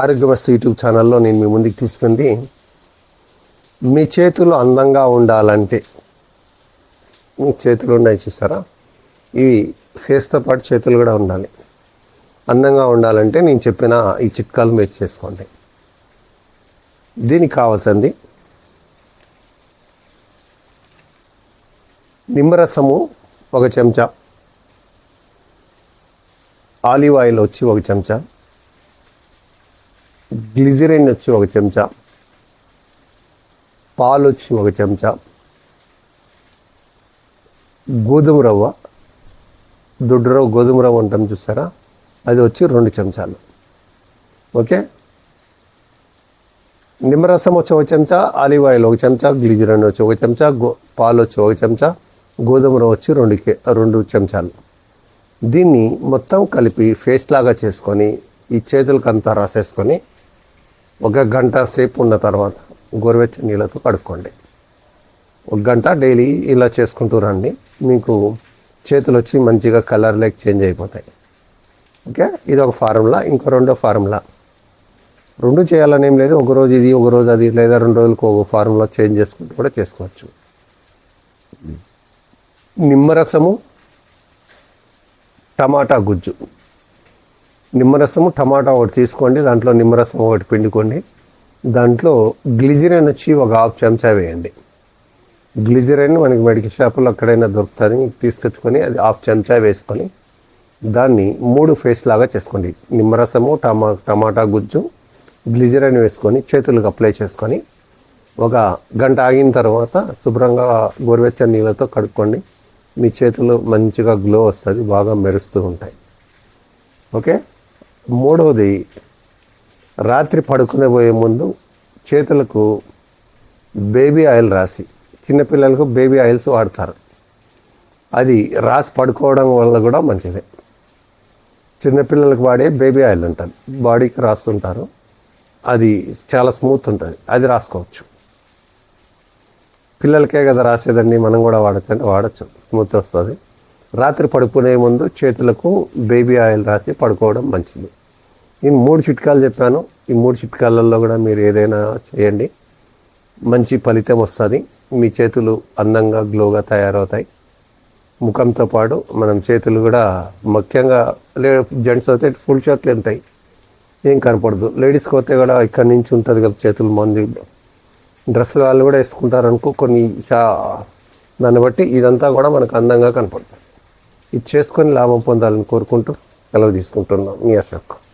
ఆరోగ్యవస్తు YouTube ఛానల్లో నేను మీ ముందుకు తీసుకుంది మీ చేతులు అందంగా ఉండాలంటే మీ చేతులు ఉన్నాయి చూసారా? ఇవి ఫేస్తో పాటు చేతులు కూడా ఉండాలి. అందంగా ఉండాలంటే నేను చెప్పిన ఈ చిట్కాలు మీరు చేసుకోండి. దీనికి కావాల్సింది నిమ్మరసము ఒక చెంచా ఆలివ్ ఆయిల్ వచ్చి ఒక చెంచా గ్లిజరిన్ వచ్చి ఒక చెంచా. పాలు వచ్చి ఒక చెంచా. గోధుమ రవ్వ. దొడ్డు రవ్వ గోధుమ రవ్వ అంటాం చూసారా? అది వచ్చి రెండు చెంచాలు. ఓకే? నిమ్మరసం వచ్చి ఒక చెంచా ఆలివ్ ఆయిల్ ఒక చెంచా గ్లిజరిన్ వచ్చి ఒక చెంచా గో పాలు వచ్చి ఒక చెంచా గోధుమ రవ్వ వచ్చి రెండు కే రెండు చెంచాలు. దీన్ని మొత్తం కలిపి ఫేస్ లాగా చేసుకొని ఈ చేతులకు అంతా రాసేసుకొని ఒక గంట సేపు ఉన్న తర్వాత గోరువెచ్చని నీళ్ళతో కడుక్కోండి. ఒక గంట డైలీ ఇలా చేసుకుంటూ రండి. మీకు చేతులు వచ్చి మంచిగా కలర్ లైక్ చేంజ్ అయిపోతాయి. ఓకే? ఇది ఒక ఫార్ములా ఇంకో రెండో ఫార్ములా. రెండు చేయాలని ఏం లేదు. ఒక రోజు ఇది ఒక రోజు అది లేదా రెండు రోజులకు ఒక ఫార్ములా చేంజ్ చేసుకుంటూ కూడా చేసుకోవచ్చు. నిమ్మరసము టమాటా గుజ్జు. నిమ్మరసము టమాటా ఒకటి తీసుకోండి దాంట్లో నిమ్మరసం ఒకటి పిండుకోండి. దాంట్లో గ్లిజిరైన్ వచ్చి ఒక హాఫ్ చెంచా వేయండి. గ్లిజిరైన్ మనకి మెడికల్ షాపులో ఎక్కడైనా దొరుకుతుంది మీకు తీసుకొచ్చుకొని అది హాఫ్ చెంచా వేసుకొని దాన్ని మూడు ఫేస్ లాగా చేసుకోండి. నిమ్మరసము టమా టమాటా గుజ్జు గ్లిజిరైన్ వేసుకొని చేతులకు అప్లై చేసుకొని ఒక గంట ఆగిన తర్వాత శుభ్రంగా గోరువెచ్చని నీళ్ళతో కడుక్కోండి. మీ చేతులు మంచిగా గ్లో వస్తుంది బాగా మెరుస్తూ ఉంటాయి. ఓకే? మూడవది రాత్రి పడుకునే పోయే ముందు చేతులకు బేబీ ఆయిల్ రాసి చిన్నపిల్లలకు బేబీ ఆయిల్స్ వాడతారు. అది రాసి పడుకోవడం వల్ల కూడా మంచిదే. చిన్నపిల్లలకు వాడే బేబీ ఆయిల్ ఉంటుంది. బాడీకి రాస్తుంటారు. అది చాలా స్మూత్ ఉంటుంది. అది రాసుకోవచ్చు. పిల్లలకే కదా రాసేదండి. మనం కూడా వాడచ్చు అంటే వాడచ్చు. స్మూత్ వస్తుంది. రాత్రి పడుకునే ముందు చేతులకు బేబీ ఆయిల్ రాసి పడుకోవడం మంచిది. నేను మూడు చిట్కాలు చెప్పాను. ఈ మూడు చిట్కాలలో కూడా మీరు ఏదైనా చేయండి. మంచి ఫలితం వస్తుంది. మీ చేతులు అందంగా గ్లోగా తయారవుతాయి. ముఖంతో పాటు మనం చేతులు కూడా ముఖ్యంగా లే జెంట్స్ అయితే ఫుల్ షర్ట్లు ఉంటాయి ఏం. కనపడదు. లేడీస్కి పోతే కూడా ఇక్కడి నుంచి ఉంటుంది కదా చేతులు మంది. డ్రెస్సులు వాళ్ళు కూడా వేసుకుంటారు అనుకో కొన్ని చా- దాన్ని బట్టి ఇదంతా కూడా మనకు అందంగా కనపడుతుంది ఇది చేసుకొని లాభం పొందాలని కోరుకుంటూ సెలవు తీసుకుంటున్నాం. మీ అశోక్.